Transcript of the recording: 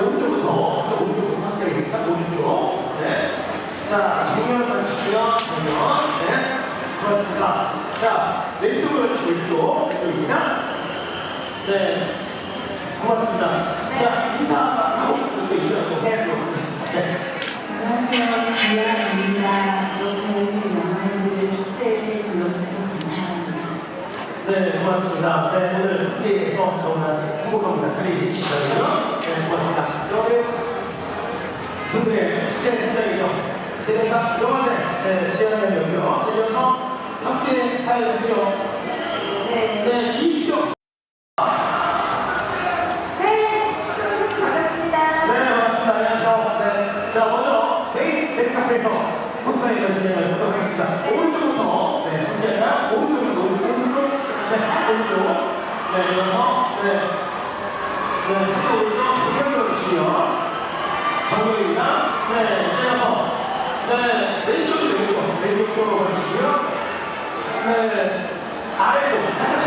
오른쪽부터 또 오른쪽부터 함께 하겠습니다. 오른쪽. 네. 자, 정면 봐주시고요. 정면. 네. 고맙습니다. 자, 왼쪽으로 해주시고 왼쪽. 왼쪽입니다. 네. 고맙습니다. 자, 인사하고 또 인사도 해보도록 하겠습니다. 네. 안녕하세요. 지아입니다. 네, 고맙습니다. 네, 오늘 행복합니다. 자리해 주시고요. 네, 고맙습니다. 여러분, 분들의 축제 현장이요. 대대사 영화제 네, 시간이었고요. 이어서 함께 할 video 네. 네, 이슈 네. 네. 네. 하도록 하겠습니다. 오른쪽부터, 네, 함께하면 오른쪽부터, 오른쪽, 오른쪽, 네, 오른쪽. 네, 이어서, 네, 네, 살짝 오른쪽 공격을 정면입니다. 네, 네, 왼쪽, 왼쪽으로 가시고요. 네, 아래쪽 살짝